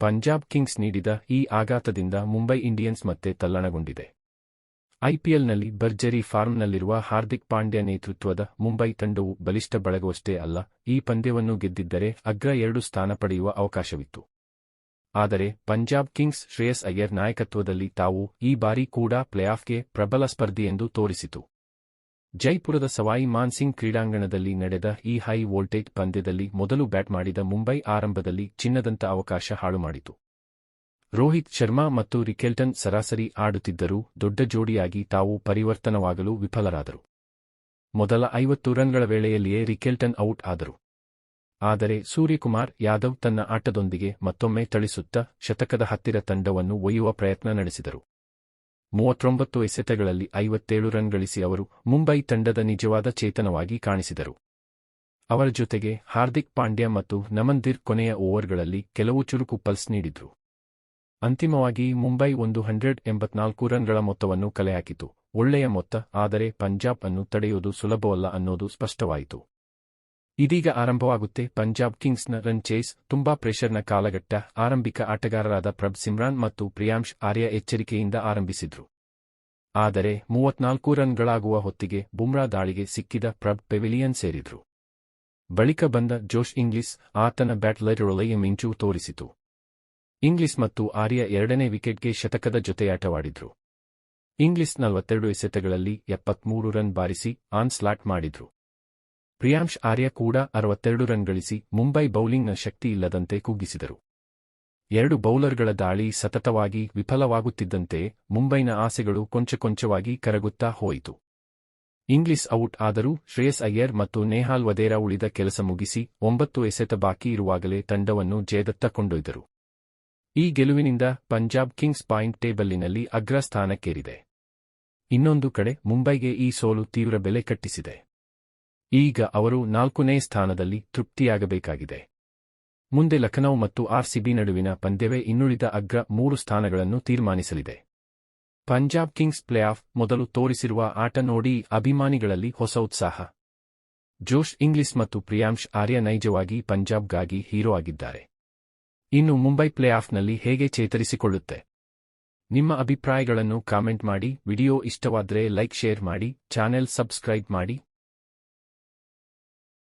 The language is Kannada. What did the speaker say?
ಪಂಜಾಬ್ ಕಿಂಗ್ಸ್ ನೀಡಿದ ಈ ಆಘಾತದಿಂದ ಮುಂಬೈ ಇಂಡಿಯನ್ಸ್ ಮತ್ತೆ ತಲ್ಲಣಗೊಂಡಿದೆ. ಐಪಿಎಲ್ನಲ್ಲಿ ಭರ್ಜರಿ ಫಾರ್ಮ್ನಲ್ಲಿರುವ ಹಾರ್ದಿಕ್ ಪಾಂಡ್ಯ ನೇತೃತ್ವದ ಮುಂಬೈ ತಂಡವು ಬಲಿಷ್ಠ ಬಳಗುವಷ್ಟೇ ಅಲ್ಲ, ಈ ಪಂದ್ಯವನ್ನು ಗೆದ್ದಿದ್ದರೆ ಅಗ್ರ ಎರಡು ಸ್ಥಾನ ಪಡೆಯುವ ಅವಕಾಶವಿತ್ತು. ಆದರೆ ಪಂಜಾಬ್ ಕಿಂಗ್ಸ್ ಶ್ರೇಯಸ್ ಅಯ್ಯರ್ ನಾಯಕತ್ವದಲ್ಲಿ ತಾವು ಈ ಬಾರಿ ಕೂಡ ಪ್ಲೇಆಫ್ಗೆ ಪ್ರಬಲ ಸ್ಪರ್ಧಿ ಎಂದು ತೋರಿಸಿತು. ಜೈಪುರದ ಸವಾಯಿ ಮಾನ್ಸಿಂಗ್ ಕ್ರೀಡಾಂಗಣದಲ್ಲಿ ನಡೆದ ಈ ಹೈ ವೋಲ್ಟೇಜ್ ಪಂದ್ಯದಲ್ಲಿ ಮೊದಲು ಬ್ಯಾಟ್ ಮಾಡಿದ ಮುಂಬೈ ಆರಂಭದಲ್ಲಿ ಚಿನ್ನದಂತ ಅವಕಾಶ ಹಾಳು ಮಾಡಿತು ರೋಹಿತ್ ಶರ್ಮಾ ಮತ್ತು ರಿಕೆಲ್ಟನ್ ಸರಾಸರಿ ಆಡುತ್ತಿದ್ದರೂ ದೊಡ್ಡ ಜೋಡಿಯಾಗಿ ತಾವು ಪರಿವರ್ತನವಾಗಲು ವಿಫಲರಾದರು. ಮೊದಲ ಐವತ್ತು ರನ್ಗಳ ವೇಳೆಯಲ್ಲಿಯೇ ರಿಕೆಲ್ಟನ್ ಔಟ್ ಆದರು. ಆದರೆ ಸೂರ್ಯಕುಮಾರ್ ಯಾದವ್ ತನ್ನ ಆಟದೊಂದಿಗೆ ಮತ್ತೊಮ್ಮೆ ಥಳಿಸುತ್ತ ಶತಕದ ಹತ್ತಿರ ತಂಡವನ್ನು ಒಯ್ಯುವ ಪ್ರಯತ್ನ ನಡೆಸಿದರು. ಮೂವತ್ತೊಂಬತ್ತು ಎಸೆತಗಳಲ್ಲಿ ಐವತ್ತೇಳು ರನ್ ಗಳಿಸಿ ಅವರು ಮುಂಬೈ ತಂಡದ ನಿಜವಾದ ಚೇತನವಾಗಿ ಕಾಣಿಸಿದರು. ಅವರ ಜೊತೆಗೆ ಹಾರ್ದಿಕ್ ಪಾಂಡ್ಯ ಮತ್ತು ನಮನ್ದಿರ್ ಕೊನೆಯ ಓವರ್ಗಳಲ್ಲಿ ಕೆಲವು ಚುರುಕು ಪಲ್ಸ್ ನೀಡಿದ್ರು. ಅಂತಿಮವಾಗಿ ಮುಂಬೈ ಒಂದು ಹಂಡ್ರೆಡ್ ಎಂಬತ್ನಾಲ್ಕು ರನ್ಗಳ ಮೊತ್ತವನ್ನು ಕಲೆಹಾಕಿತು. ಒಳ್ಳೆಯ ಮೊತ್ತ, ಆದರೆ ಪಂಜಾಬ್ ಅನ್ನು ತಡೆಯುವುದು ಸುಲಭವಲ್ಲ ಅನ್ನೋದು ಸ್ಪಷ್ಟವಾಯಿತು. ಇದೀಗ ಆರಂಭವಾಗುತ್ತೆ ಪಂಜಾಬ್ ಕಿಂಗ್ಸ್ನ ರನ್ ಚೇಸ್, ತುಂಬಾ ಪ್ರೆಷರ್ನ ಕಾಲಘಟ್ಟ. ಆರಂಭಿಕ ಆಟಗಾರರಾದ ಪ್ರಭ್ ಸಿಮ್ರಾನ್ ಮತ್ತು ಪ್ರಿಯಾಂಶ್ ಆರ್ಯ ಎಚ್ಚರಿಕೆಯಿಂದ ಆರಂಭಿಸಿದ್ರು. ಆದರೆ ಮೂವತ್ನಾಲ್ಕು ರನ್ಗಳಾಗುವ ಹೊತ್ತಿಗೆ ಬುಮ್ರಾ ದಾಳಿಗೆ ಸಿಕ್ಕಿದ ಪ್ರಭ್ ಪೆವಿಲಿಯನ್ ಸೇರಿದ್ರು. ಬಳಿಕ ಬಂದ ಜೋಶ್ ಇಂಗ್ಲಿಸ್ ಆತನ ಬ್ಯಾಟ್ಲರೊಳೆಯ ಮಿಂಚು ತೋರಿಸಿತು. ಇಂಗ್ಲಿಸ್ ಮತ್ತು ಆರ್ಯ ಎರಡನೇ ವಿಕೆಟ್ಗೆ ಶತಕದ ಜೊತೆಯಾಟವಾಡಿದ್ರು. ಇಂಗ್ಲಿಸ್ ನಲವತ್ತೆರಡು ಎಸೆತಗಳಲ್ಲಿ ಎಪ್ಪತ್ಮೂರು ರನ್ ಬಾರಿಸಿ ಆನ್ ಸ್ಲಾಟ್ ಮಾಡಿದ್ರು. ಪ್ರಿಯಾಂಶ್ ಆರ್ಯ ಕೂಡ ಅರವತ್ತೆರಡು ರನ್ ಗಳಿಸಿ ಮುಂಬೈ ಬೌಲಿಂಗ್ನ ಶಕ್ತಿ ಇಲ್ಲದಂತೆ ಕುಗ್ಗಿಸಿದರು. ಎರಡು ಬೌಲರ್ಗಳ ದಾಳಿ ಸತತವಾಗಿ ವಿಫಲವಾಗುತ್ತಿದ್ದಂತೆ ಮುಂಬೈನ ಆಸೆಗಳು ಕೊಂಚ ಕೊಂಚವಾಗಿ ಕರಗುತ್ತಾ ಹೋಯಿತು. ಇಂಗ್ಲಿಷ್ ಔಟ್ ಆದರೂ ಶ್ರೇಯಸ್ ಅಯ್ಯರ್ ಮತ್ತು ನೇಹಾಲ್ ವದೇರಾ ಉಳಿದ ಕೆಲಸ ಮುಗಿಸಿ ಒಂಬತ್ತು ಎಸೆತ ಬಾಕಿ ಇರುವಾಗಲೇ ತಂಡವನ್ನು ಜಯದತ್ತ ಕೊಂಡೊಯ್ದರು. ಈ ಗೆಲುವಿನಿಂದ ಪಂಜಾಬ್ ಕಿಂಗ್ಸ್ ಪಾಯಿಂಟ್ ಟೇಬಲ್ಲಿನಲ್ಲಿ ಅಗ್ರಸ್ಥಾನಕ್ಕೇರಿದೆ. ಇನ್ನೊಂದು ಕಡೆ ಮುಂಬೈಗೆ ಈ ಸೋಲು ತೀವ್ರ ಬೆಲೆ ಕಟ್ಟಿಸಿದೆ. ಈಗ ಅವರು ನಾಲ್ಕನೇ ಸ್ಥಾನದಲ್ಲಿ ತೃಪ್ತಿಯಾಗಬೇಕಾಗಿದೆ. ಮುಂದೆ ಲಖನೌ ಮತ್ತು ಆರ್ಸಿಬಿ ನಡುವಿನ ಪಂದ್ಯವೇ ಇನ್ನುಳಿದ ಅಗ್ರ ಮೂರು ಸ್ಥಾನಗಳನ್ನು ತೀರ್ಮಾನಿಸಲಿದೆ. ಪಂಜಾಬ್ ಕಿಂಗ್ಸ್ ಪ್ಲೇಆಫ್ ಮೊದಲು ತೋರಿಸಿರುವ ಆಟ ನೋಡಿ ಅಭಿಮಾನಿಗಳಲ್ಲಿ ಹೊಸ ಉತ್ಸಾಹ. ಜೋಶ್ ಇಂಗ್ಲಿಸ್ ಮತ್ತು ಪ್ರಿಯಾಂಶ್ ಆರ್ಯ ನೈಜವಾಗಿ ಪಂಜಾಬ್ಗಾಗಿ ಹೀರೋ ಆಗಿದ್ದಾರೆ. ಇನ್ನು ಮುಂಬೈ ಪ್ಲೇಆಫ್ನಲ್ಲಿ ಹೇಗೆ ಚೇತರಿಸಿಕೊಳ್ಳುತ್ತೆ? ನಿಮ್ಮ ಅಭಿಪ್ರಾಯಗಳನ್ನು ಕಾಮೆಂಟ್ ಮಾಡಿ, ವಿಡಿಯೋ ಇಷ್ಟವಾದರೆ ಲೈಕ್, ಶೇರ್ ಮಾಡಿ, ಚಾನೆಲ್ ಸಬ್ಸ್ಕ್ರೈಬ್ ಮಾಡಿ.